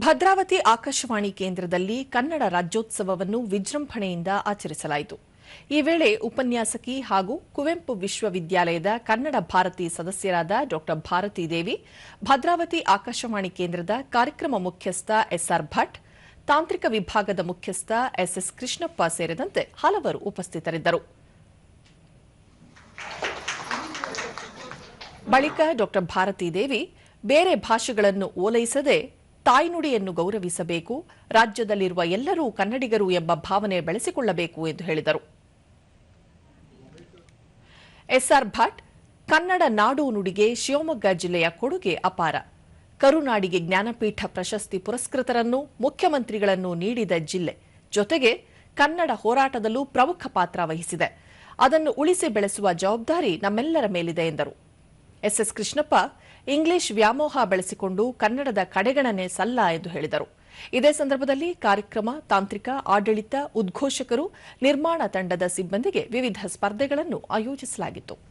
ಭದ್ರಾವತಿ ಆಕಾಶವಾಣಿ ಕೇಂದ್ರದಲ್ಲಿ ಕನ್ನಡ ರಾಜ್ಯೋತ್ಸವವನ್ನು ವಿಜೃಂಭಣೆಯಿಂದ ಆಚರಿಸಲಾಯಿತು. ಈ ವೇಳೆ ಉಪನ್ಯಾಸಕಿ ಹಾಗೂ ಕುವೆಂಪು ವಿಶ್ವವಿದ್ಯಾಲಯದ ಕನ್ನಡ ಭಾರತಿ ಸದಸ್ಯರಾದ ಡಾ. ಭಾರತಿ ದೇವಿ, ಭದ್ರಾವತಿ ಆಕಾಶವಾಣಿ ಕೇಂದ್ರದ ಕಾರ್ಯಕ್ರಮ ಮುಖ್ಯಸ್ಥ ಎಸ್ಆರ್ ಭಟ್, ತಾಂತ್ರಿಕ ವಿಭಾಗದ ಮುಖ್ಯಸ್ಥ ಎಸ್ಎಸ್ ಕೃಷ್ಣಪ್ಪ ಸೇರಿದಂತೆ ಹಲವರು ಉಪಸ್ಥಿತರಿದ್ದರು. ಬಳಿಕ ಡಾ. ಭಾರತಿ ದೇವಿ ಬೇರೆ ಭಾಷೆಗಳನ್ನು ಓಲೈಸದೆ ತಾಯ್ನುಡಿಯನ್ನು ಗೌರವಿಸಬೇಕು, ರಾಜ್ಯದಲ್ಲಿರುವ ಎಲ್ಲರೂ ಕನ್ನಡಿಗರು ಎಂಬ ಭಾವನೆ ಬೆಳೆಸಿಕೊಳ್ಳಬೇಕು ಎಂದು ಹೇಳಿದರು. ಎಸ್ಆರ್ ಭಟ್, ಕನ್ನಡ ನಾಡು ನುಡಿಗೆ ಶಿವಮೊಗ್ಗ ಜಿಲ್ಲೆಯ ಕೊಡುಗೆ ಅಪಾರ. ಕರುನಾಡಿಗೆ ಜ್ಞಾನಪೀಠ ಪ್ರಶಸ್ತಿ ಪುರಸ್ಕೃತರನ್ನು ಮುಖ್ಯಮಂತ್ರಿಗಳನ್ನು ನೀಡಿದ ಜಿಲ್ಲೆ. ಜೊತೆಗೆ ಕನ್ನಡ ಹೋರಾಟದಲ್ಲೂ ಪ್ರಮುಖ ಪಾತ್ರ ವಹಿಸಿದೆ. ಅದನ್ನು ಉಳಿಸಿ ಬೆಳೆಸುವ ಜವಾಬ್ದಾರಿ ನಮ್ಮೆಲ್ಲರ ಮೇಲಿದೆ ಎಂದರು. ಎಸ್ಎಸ್ ಕೃಷ್ಣಪ್ಪ, ಇಂಗ್ಲಿಷ್ ವ್ಯಾಮೋಹ ಬೆಳೆಸಿಕೊಂಡು ಕನ್ನಡದ ಕಡೆಗಣನೆ ಸಲ್ಲ ಎಂದು ಹೇಳಿದರು. ಇದೇ ಸಂದರ್ಭದಲ್ಲಿ ಕಾರ್ಯಕ್ರಮ, ತಾಂತ್ರಿಕ, ಆಡಳಿತ, ಉದ್ಘೋಷಕರು, ನಿರ್ಮಾಣ ತಂಡದ ಸಿಬ್ಬಂದಿಗೆ ವಿವಿಧ ಸ್ಪರ್ಧೆಗಳನ್ನು ಆಯೋಜಿಸಲಾಗಿತ್ತು.